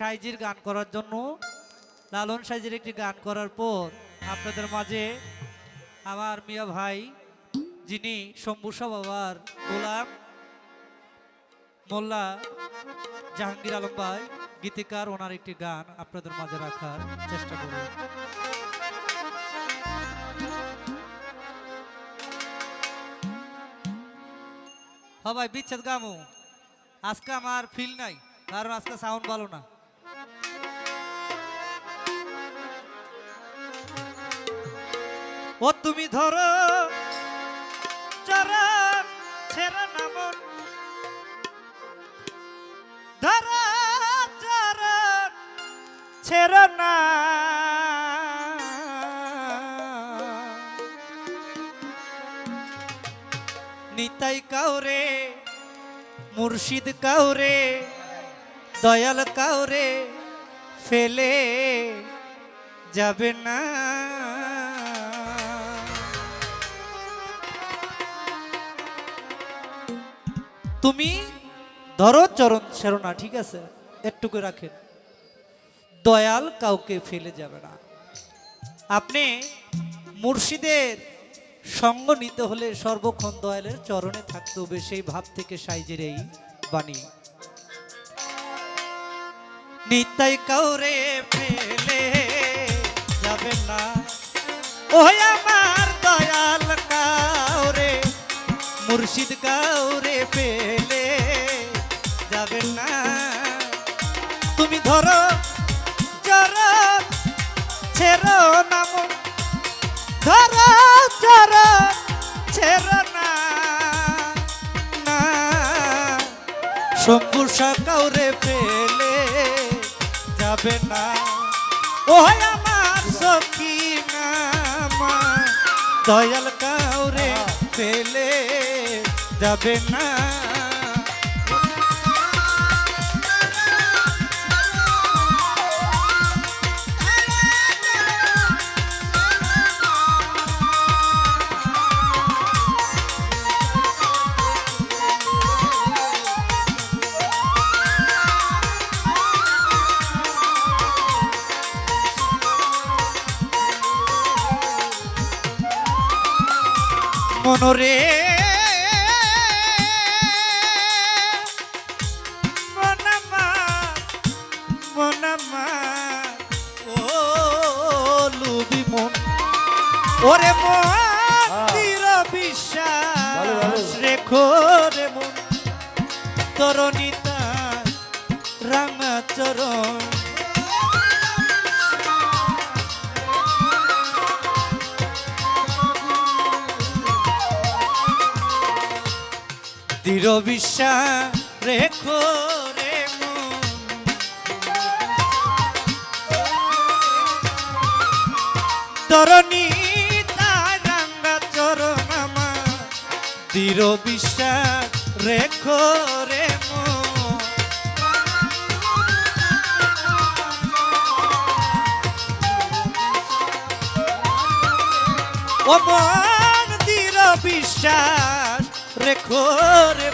সাইজির গান করার জন্য, লালন সাইজির একটি গান করার পর আপনাদের মাঝে আমার মিয়া ভাই, যিনি শম্ভুসা বাবার গোলাম, মোল্লা জাহাঙ্গীর আলম ভাই, গীতিকার, ওনার একটি গান আপনাদের মাঝে রাখার চেষ্টা করব। হ্যাঁ ভাই, বিচ্ছেদ গামু। আজকে আমার ফিল নাই, কারণ আজকে সাউন্ড ভালো না। ও তুমি ধরো চরণ ছেড়ে নামন ধরো চরণ ছেড়ে না। নিতাই কাউরে, মুর্শিদ কাউরে, দয়াল কাউরে, ফেলে যাবে না। তুমি ধরো চরণ ছেড়ো না, ঠিক আছে? একটুকু রাখেন। দয়াল কাউকে ফেলে যাবে না। আপনি মুর্শিদের সঙ্গ নিতে হলে সর্বক্ষণ দয়ালের চরণে থাকতে হবে, সেই ভাব থেকে সাইজের এই বাণী। নিতাই কাউরে ফেলে যাবে না। ওই আমার মুর্শিদ কাউরে পেলে যাবে না। তুমি ধরো চরণ ছেড়ো নাম ধরো চরণ ছেড়ো না না। শম্ভুষা কাউরে পেলে যাবে না। ও আমার সখী নামা দয়াল কাউরে পেলে যাবে না। মনরে ওরে তীর বিশ্বাস রেখো রে মন। তরণিতা রাঙা চরণ দৃঢ় বিশ্বাস রেখো রে তরণী দৃঢ় বিশ্বাস রেখো রে মন। দৃঢ় বিশ্বাস রেখো রে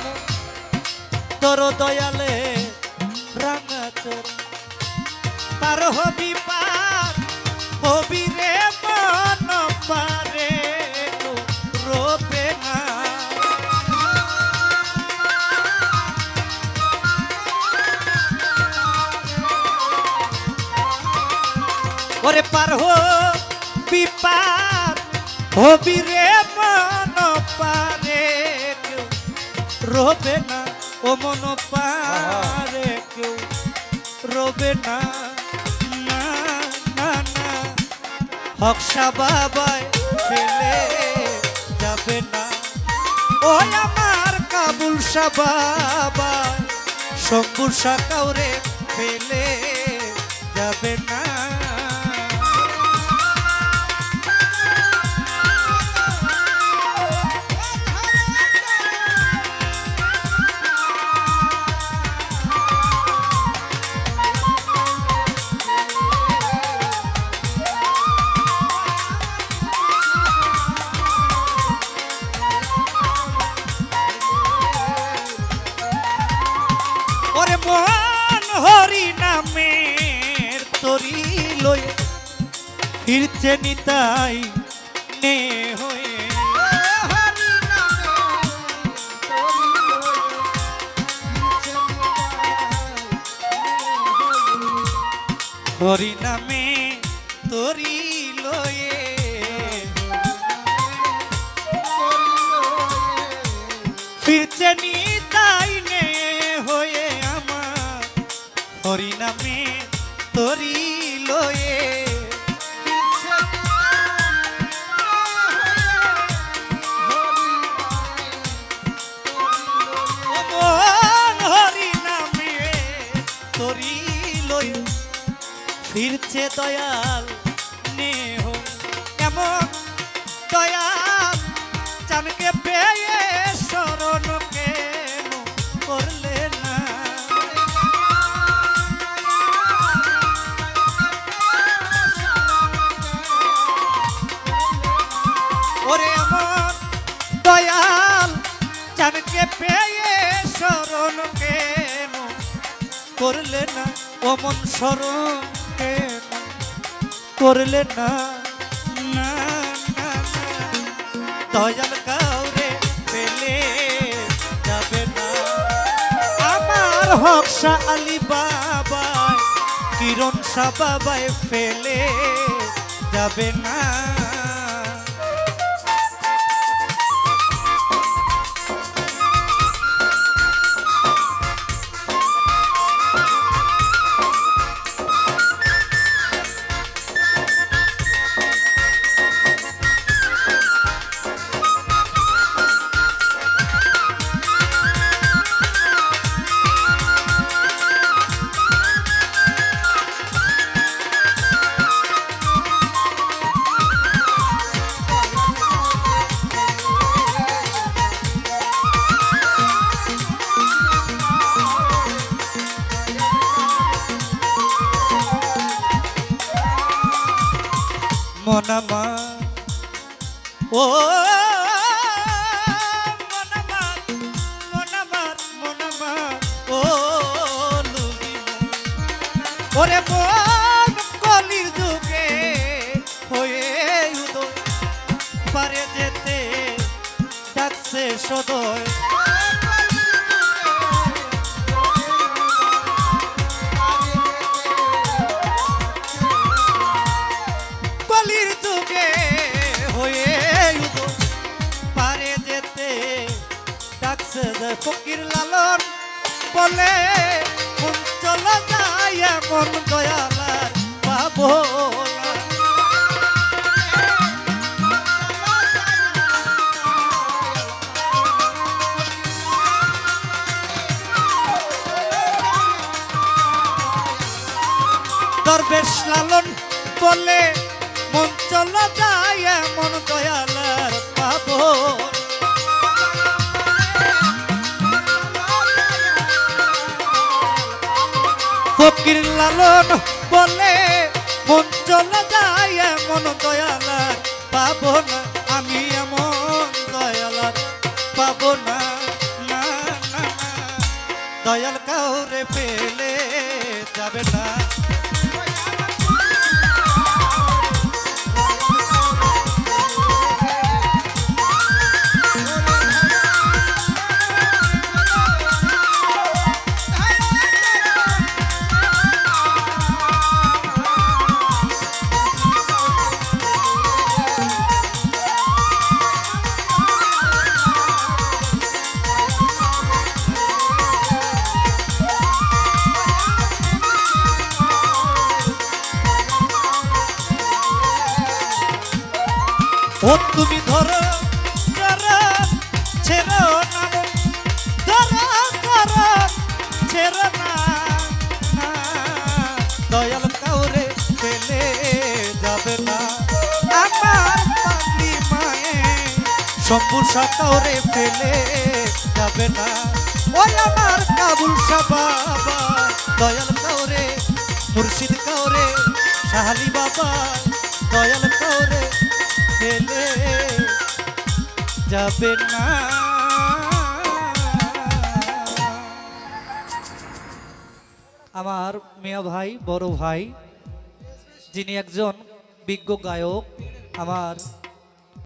তোর দয়ালে রাঙা তোর পার হবি পার হবি পার হবি রে মন পারে কেউ। রবে না, ও মন পারে কেউ। রবে না না না না। হকসা বাবায় ফেলে যাবে না। ও আমার কাবুল শাহ বাবা শঙ্কুর শাহ কাউরে ফেলে যাবে না। ফিরছে নিতাই নে হয়ে হরি নামে তরি লয়ে। ফিরছে নিতাই নে হয়ে আমার। হরি নামে তরি দয়াল নেহ এমন দয়াল? চানকে পেয়ে শরণ কেন করলে না? ওরে এমন দয়াল, চানকে পেয়ে শরণ কেন করলে না? অমন স্মরণ কেন? করলে না না। দয়াল কাউরে পেলে যাবে না আমার হকসা আলী বাবায়, কিরণ শাহ বাবায় ফেলে যাবে না মনামা ও ওরে মন কলির যুগে হয়ে উদয়। পারে যেতে ডাকছে সদয়। ডাকছে যে ফকির লালন বলে মন চলো যায় মন দয়ালার পাবো দরবেশ লালন বলে, মন চলো যায় মন দয়ালার পাবো ফকির লালন বলে মন চলে যায় এমন দয়ালার। পাব না আমি এমন দয়ালার। পাব না। দয়াল কাউরে পেলে যাবে না। ও তুমি ধরো ধরো, ছেড়ো না। ধরো ধরো, ছেড়ো না। দয়াল কাউরে পেলে যাবে না আমার পাগলি মায়ে শম্ভু কাউরে পেলে যাবে না ওই আমার কাবুল শাহ দয়াল কাউরে, মুর্শিদ কাউরে, শাহালি বাবা, দয়াল কাউরে ফেলে যাবে না। আমার মেয়া ভাই বড় ভাই যিনি একজন বিজ্ঞ গায়ক আমার